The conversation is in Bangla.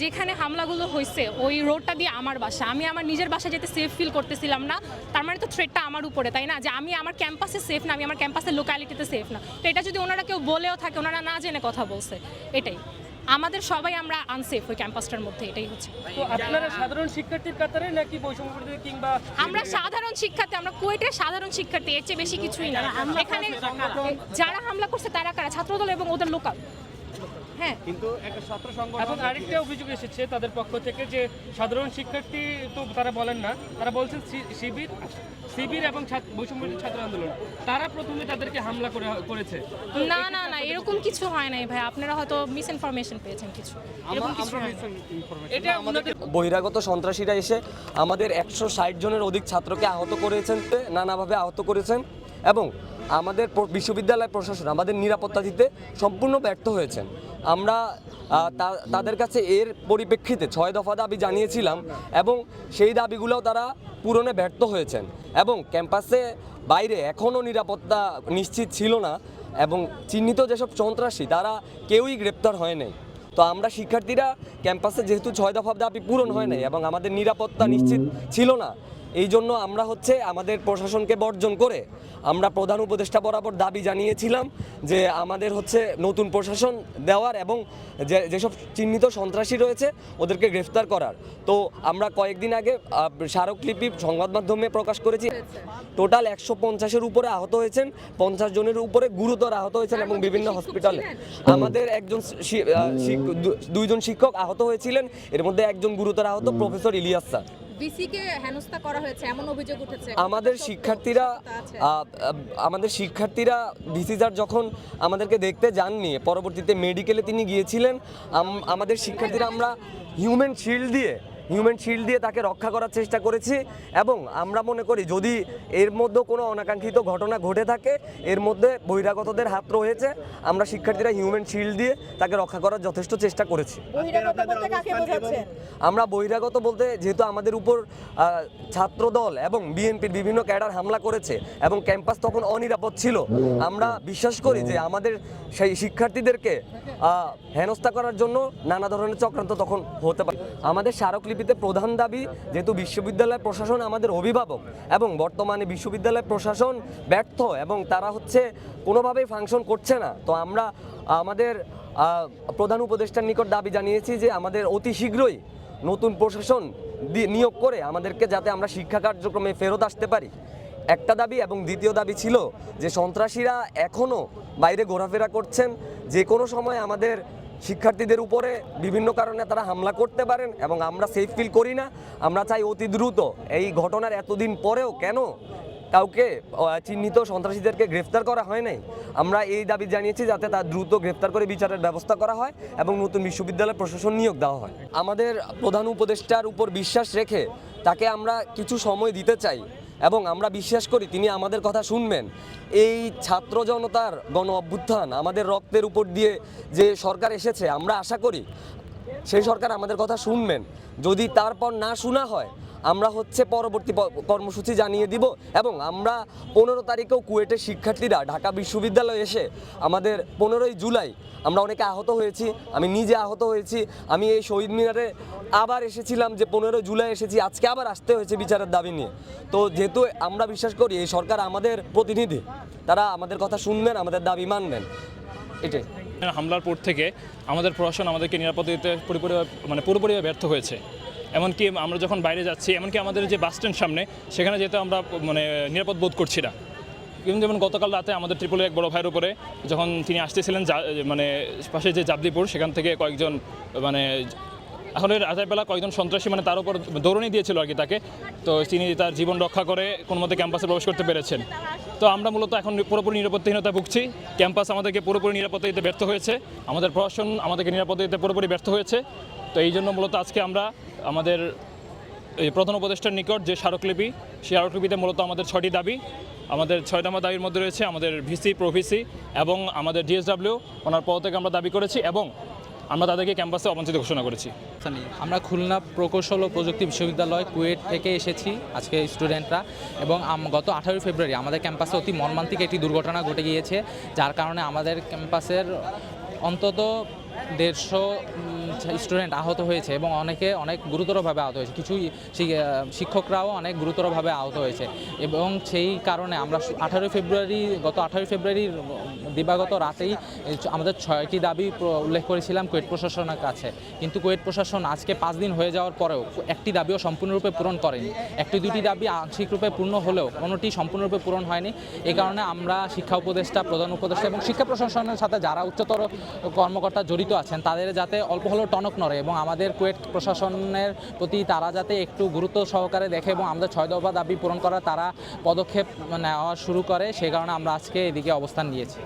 যেখানে হামলাগুলো হয়েছে ওই রোডটা দিয়ে আমার বাসা। আমি আমার নিজের বাসা যেতে সেফ ফিল করতেছিলাম না। তার মানে তো থ্রেডটা আমার উপরে তাই না? যে আমি আমার ক্যাম্পাসে সেফ না আমি আমার ক্যাম্পাসের লোকালিটিতে সেফ না। তো এটা যদি ওনারা কেউ বলেও থাকে ওনারা না জেনে কথা বলছে এটাই। আমাদের সবাই আমরা আনসেফ ওই ক্যাম্পাসটার মধ্যে এটাই হচ্ছে। তো আপনারা সাধারণ শিক্ষার্থীর কাতারে নাকি বৈষম্য কিংবা আমরা সাধারণ শিক্ষার্থী আমরা কুয়েটের সাধারণ শিক্ষার্থী এর চেয়ে বেশি কিছুই না। এখানে যারা হামলা করছে তারা কারা? ছাত্রদল এবং ওদের লোকাল হ্যাঁ। কিন্তু একটা ছাত্র সংগঠন এখন আরেকটা অভিযোগ এসেছে তাদের পক্ষ থেকে যে সাধারণ শিক্ষার্থী তো তারা বলেন না তারা বলছেন শিবির শিবির এবং বৈষম্য ছাত্র আন্দোলন তারা প্রথমে তাদেরকে হামলা করে করেছে। না না না এরকম কিছু হয় নাই ভাই। আপনারা হয়তো মিস ইনফরমেশন পেয়েছেন কিছু। এরকম কিছু এটা ওনাদের বহিরাগত সন্ত্রাসীরা এসে আমাদের একশো ষাট জনের অধিক ছাত্রকে আহত করেছেন নানাভাবে আহত করেছেন এবং আমাদের বিশ্ববিদ্যালয় প্রশাসন, আমাদের নিরাপত্তা দিতে সম্পূর্ণ ব্যর্থ হয়েছেন। আমরা তাদের কাছে এর পরিপ্রেক্ষিতে ছয় দফা দাবি জানিয়েছিলাম এবং সেই দাবিগুলোও তারা পূরণে ব্যর্থ হয়েছেন এবং ক্যাম্পাসে বাইরে এখনও নিরাপত্তা নিশ্চিত ছিল না এবং চিহ্নিত যেসব সন্ত্রাসী, তারা কেউই গ্রেপ্তার হয় নাই। তো আমরা শিক্ষার্থীরা ক্যাম্পাসে যেহেতু ছয় দফা দাবি পূরণ হয় নাই এবং আমাদের নিরাপত্তা নিশ্চিত ছিল না এই জন্য আমরা হচ্ছে আমাদের প্রশাসনকে বর্জন করে আমরা প্রধান উপদেষ্টা বরাবর দাবি জানিয়েছিলাম যে আমাদের হচ্ছে নতুন প্রশাসন দেওয়ার এবং যে যেসব চিহ্নিত সন্ত্রাসী রয়েছে ওদেরকে গ্রেফতার করার। তো আমরা কয়েকদিন আগে স্মারকলিপি সংবাদ মাধ্যমে প্রকাশ করেছি। টোটাল একশো পঞ্চাশের উপরে আহত হয়েছেন, পঞ্চাশ জনের উপরে গুরুতর আহত হয়েছেন এবং বিভিন্ন হসপিটালে। আমাদের একজন দুইজন শিক্ষক আহত হয়েছিলেন, এর মধ্যে একজন গুরুতর আহত প্রফেসর ইলিয়াস স্যার। বিসিকে হেনস্থা করা হয়েছে এমন অভিযোগ উঠেছে। আমাদের শিক্ষার্থীরা আমাদের শিক্ষার্থীরা ভিসিজার যখন আমাদেরকে দেখতে যাননি পরবর্তীতে মেডিকেলে তিনি গিয়েছিলেন আমাদের শিক্ষার্থীরা আমরা হিউম্যান শিল্ড দিয়ে হিউম্যান শিল্ড দিয়ে তাকে রক্ষা করার চেষ্টা করেছি এবং আমরা মনে করি যদি এর মধ্যে কোনো অনাকাঙ্ক্ষিত ঘটনা ঘটে থাকে এর মধ্যে বহিরাগতদের হাত রয়েছে আমরা শিক্ষার্থীরা হিউম্যান শিল্ড দিয়ে তাকে রক্ষা করার যথেষ্ট চেষ্টা করেছি। আমরা বহিরাগত বলতে যেহেতু আমাদের উপর আহ, ছাত্রদল এবং বিএনপির বিভিন্ন ক্যাডার হামলা করেছে এবং ক্যাম্পাস তখন অনিরাপদ ছিল আমরা বিশ্বাস করি যে আমাদের সেই শিক্ষার্থীদেরকে হেনস্থা করার জন্য নানা ধরনের চক্রান্ত তখন হতে পারে। আমাদের স্মারকলিপিতে প্রধান দাবি যেহেতু বিশ্ববিদ্যালয় প্রশাসন আমাদের অভিভাবক এবং বর্তমানে বিশ্ববিদ্যালয় প্রশাসন ব্যর্থ এবং তারা হচ্ছে কোনোভাবেই ফাংশন করছে না। তো আমরা, আমাদের প্রধান উপদেষ্টার নিকট দাবি জানিয়েছি যে আমাদের অতি শীঘ্রই নতুন প্রশাসন নিয়োগ করে আমাদেরকে যাতে আমরা শিক্ষা কার্যক্রমে ফেরত আসতে পারি। একটা দাবি এবং দ্বিতীয় দাবি ছিল যে সন্ত্রাসীরা এখনও বাইরে ঘোরাফেরা করছেন। যে কোনো সময় আমাদের শিক্ষার্থীদের উপরে বিভিন্ন কারণে তারা হামলা করতে পারেন এবং আমরা সেফ ফিল করি না। আমরা চাই অতি দ্রুত এই ঘটনার এতদিন পরেও কেন কাউকে চিহ্নিত সন্ত্রাসীদেরকে গ্রেফতার করা হয় নাই? আমরা এই দাবি জানিয়েছি যাতে তার দ্রুত গ্রেফতার করে বিচারের ব্যবস্থা করা হয় এবং নতুন বিশ্ববিদ্যালয় প্রশাসন নিয়োগ দেওয়া হয়। আমাদের প্রধান উপদেষ্টার উপর বিশ্বাস রেখে তাকে আমরা কিছু সময় দিতে চাই। এবং আমরা বিশ্বাস করি তিনি আমাদের কথা শুনবেন। এই ছাত্র জনতার গণ অভ্যুত্থান আমাদের রক্তের উপর দিয়ে যে সরকার এসেছে, আমরা আশা করি সেই সরকার আমাদের কথা শুনবেন। যদি তারপর না শোনা হয় আমরা হচ্ছে পরবর্তী কর্মসূচি জানিয়ে দিব এবং আমরা পনেরো তারিখেও কুয়েটের শিক্ষার্থীরা, ঢাকা বিশ্ববিদ্যালয়ে এসে আমাদের পনেরোই জুলাই আমরা অনেকে আহত হয়েছি, আমি নিজে আহত হয়েছি, আমি এই শহীদ মিনারে আবার এসেছিলাম যে পনেরোই জুলাই এসেছি, আজকে আবার আসতে হয়েছে বিচারের দাবি নিয়ে। তো যেহেতু আমরা বিশ্বাস করি এই সরকার আমাদের প্রতিনিধি, তারা আমাদের কথা শুনবেন, আমাদের দাবি মানবেন। এটাই। হামলার পর থেকে আমাদের প্রশাসন আমাদেরকে নিরাপত্তা দিতে পুরোপুরি মানে পুরোপুরিভাবে ব্যর্থ হয়েছে। এমনকি আমরা যখন বাইরে যাচ্ছি, এমনকি আমাদের যে বাস স্ট্যান্ড সামনে, সেখানে যেতে আমরা মানে নিরাপদ বোধ করছি না। কিন্তু যেমন গতকাল রাতে আমাদের ত্রিপুলের এক বড় ভাইয়ের উপরে যখন তিনি আসতেছিলেন মানে পাশে যে জাবদিপুর সেখান থেকে কয়েকজন মানে এখন রাতের বেলা কয়েকজন সন্ত্রাসী মানে তার উপর দৌড়নি দিয়েছিল আর কি তাকে। তো তিনি তার জীবন রক্ষা করে কোনো মতে ক্যাম্পাসে প্রবেশ করতে পেরেছেন। তো আমরা মূলত এখন পুরোপুরি নিরাপত্তাহীনতা ভুগছি। ক্যাম্পাস আমাদেরকে পুরোপুরি নিরাপত্তা দিতে ব্যর্থ হয়েছে। আমাদের প্রশাসন আমাদেরকে নিরাপত্তা দিতে পুরোপুরি ব্যর্থ হয়েছে। তো এই জন্য মূলত আজকে আমরা আমাদের এই প্রধান উপদেষ্টার নিকট যে স্মারকলিপি, সেই স্মারকলিপিতে মূলত আমাদের ছয়টি দাবি। আমাদের ছয় নম্বর দাবির মধ্যে রয়েছে আমাদের ভিসি, প্রভিসি এবং আমাদের ডিএসডাব্লিউ ওনার পদ থেকে আমরা দাবি করেছি এবং আমরা তাদেরকে ক্যাম্পাসে অবঞ্চিত ঘোষণা করেছি। আমরা খুলনা প্রকৌশল ও প্রযুক্তি বিশ্ববিদ্যালয় কুয়েট থেকে এসেছি, আজকে স্টুডেন্টরা এবং গত আঠারোই ফেব্রুয়ারি আমাদের ক্যাম্পাসে অতি মর্মান্তিক একটি দুর্ঘটনা ঘটে গিয়েছে, যার কারণে আমাদের ক্যাম্পাসের অন্তত দেড়শো স্টুডেন্ট আহত হয়েছে এবং অনেকে অনেক গুরুতরভাবে আহত হয়েছে। কিছু শিক্ষকরাও অনেক গুরুতরভাবে আহত হয়েছে এবং সেই কারণে আমরা আঠারোই ফেব্রুয়ারি, গত আঠারোই ফেব্রুয়ারির দিবাগত রাতেই আমাদের ছয়টি দাবি উল্লেখ করেছিলাম কুয়েট প্রশাসনের কাছে। কিন্তু কুয়েট প্রশাসন আজকে পাঁচ দিন হয়ে যাওয়ার পরেও একটি দাবিও সম্পূর্ণরূপে পূরণ করেনি। একটি দুটি দাবি আংশিক রূপে পূর্ণ হলেও কোনোটি সম্পূর্ণরূপে পূরণ হয়নি। এই কারণে আমরা শিক্ষা উপদেষ্টা, প্রধান উপদেষ্টা এবং শিক্ষা প্রশাসনের সাথে যারা উচ্চতর কর্মকর্তা জড়িত আছেন, তাদের যাতে অল্প হলেও টনক নড়ে এবং আমাদের কুয়েট প্রশাসনের প্রতি তারা যাতে একটু গুরুত্ব সহকারে দেখে এবং আমাদের ছয় দফা দাবি পূরণ করার তারা পদক্ষেপ নেওয়া শুরু করে, সে কারণে আমরা আজকে এদিকে অবস্থান নিয়েছি।